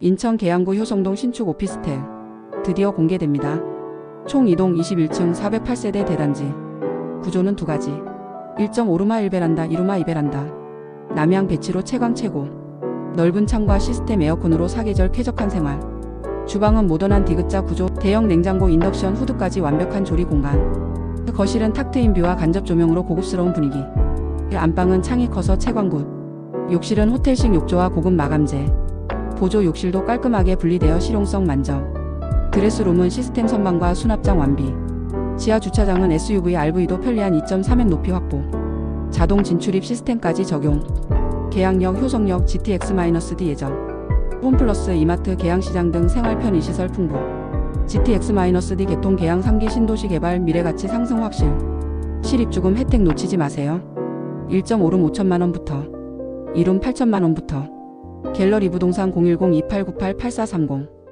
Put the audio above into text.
인천 계양구 효성동 신축 오피스텔 드디어 공개됩니다. 총 이동 21층 408세대 대단지. 구조는 두 가지. 1.5루마 1베란다 2루마 2베란다. 남양 배치로 최강 최고. 넓은 창과 시스템 에어컨으로 사계절 쾌적한 생활. 주방은 모던한 디귿자 구조, 대형 냉장고 인덕션 후드까지 완벽한 조리 공간. 거실은 탁 트인 뷰와 간접 조명으로 고급스러운 분위기. 안방은 창이 커서 채광굿. 욕실은 호텔식 욕조와 고급 마감재. 보조 욕실도 깔끔하게 분리되어 실용성 만점. 드레스룸은 시스템 선반과 수납장 완비. 지하 주차장은 SUV RV도 편리한 2.3m 높이 확보. 자동 진출입 시스템까지 적용. 계양역, 효성역, GTX-D 예정. 홈플러스 이마트 계양시장 등 생활 편의 시설 풍부. GTX-D 개통 계양 3기 신도시 개발 미래가치 상승 확실. 실입주금 혜택 놓치지 마세요. 1.5룸 5천만 원부터 2룸 8천만 원부터 갤러리 부동산 010-2898-8430